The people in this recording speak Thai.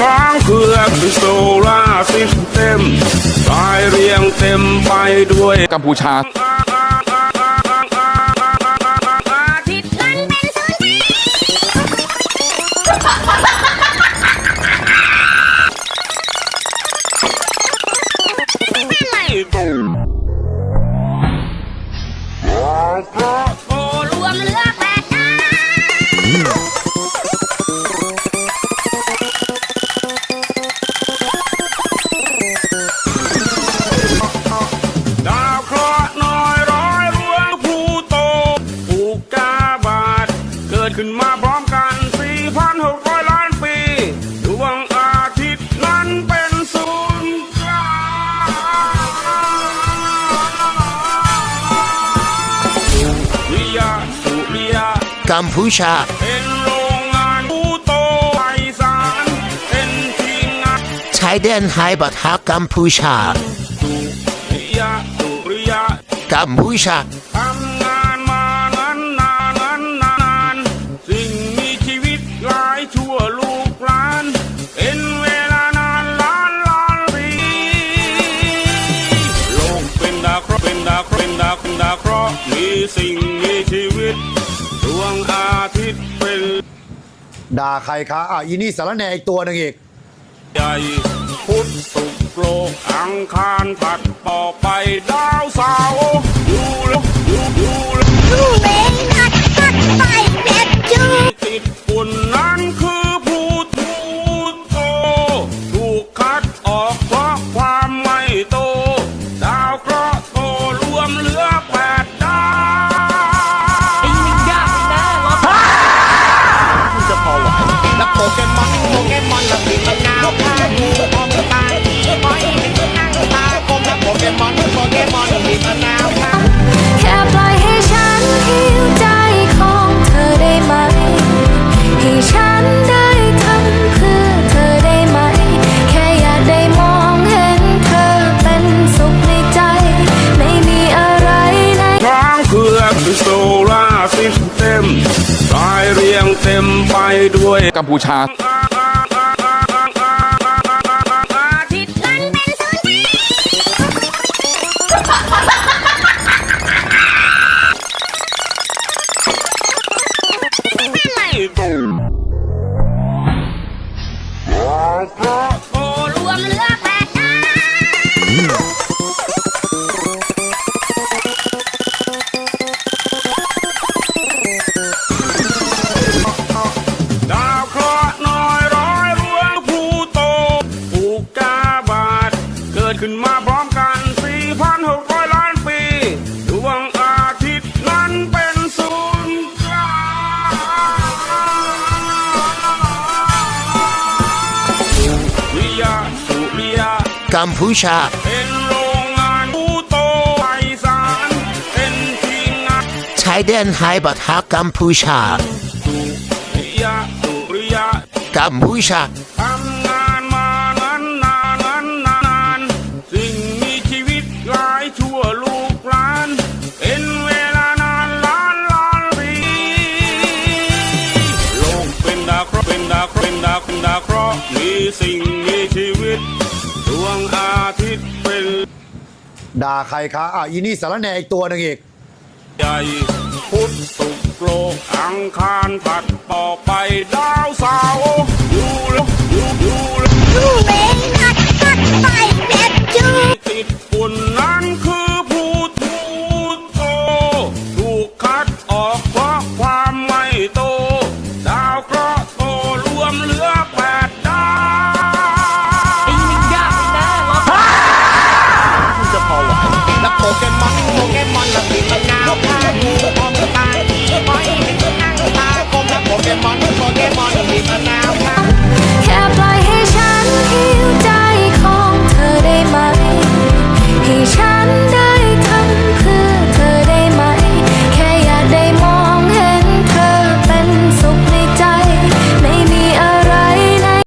ช้างเผือกคือโซลาร์ซิสเต็มสายเรียงเต็มไปด้วยกัมพูชาอ ทีมงาชายแดนไทยบัตรกัมพูชา กัมพูชาทำงานมานานนานนานนานสิ่งมีชีวิตหลายชั่วลูกหลานเป็นดาครเป็นดาครเป็นดาครมีสิ่งมีชีวิต อาทิตย์เป็นด่าใครคะอะอีนี่สารแหน่อีกตัวหนึงอีก ใหญ่พุทธสุกร์โลกอังคารถัดต่อไปดาวเสาร์อยู่แล้วอยู่อยู่แล้วลูเองนัดตัดไปเด็ดจูติดฝุ่นนั้นคือพูดพูดโตถูกคัดออก วยกัมพูชาอ กัมพูชา เป็นโรงงานพลูโตไพศาลเป็นทีมงานชายแดนไทยบัตรกัมพูชาสุริยะสุริยะกัมพูชาทำงานมานานนานนานนานสิ่งมีชีวิตหลายชั่วลูกหลาน เป็นเวลานานล้านล้านปีโลกเป็นดาวเคราะห์เป็นดาวเคราะห์เป็นดาวเป็นดาวเคราะห์มีสิ่งมีชีวิตดวงอา ทิตย์เป็นด่าใครคะอะอีนี่สารแน่อีกตัวหนึ่งอีก ใหญ่พุทธสุกโลกอังคารถัดต่อไปดาวเสาร์อยู่แล้วอยู่อยู่แล้วอยู่เวนัดตัดไปเน็ตจูติดฝุ่นนั้นคือผู้ทูตโตถูกคัดออกเพราะความไม่โต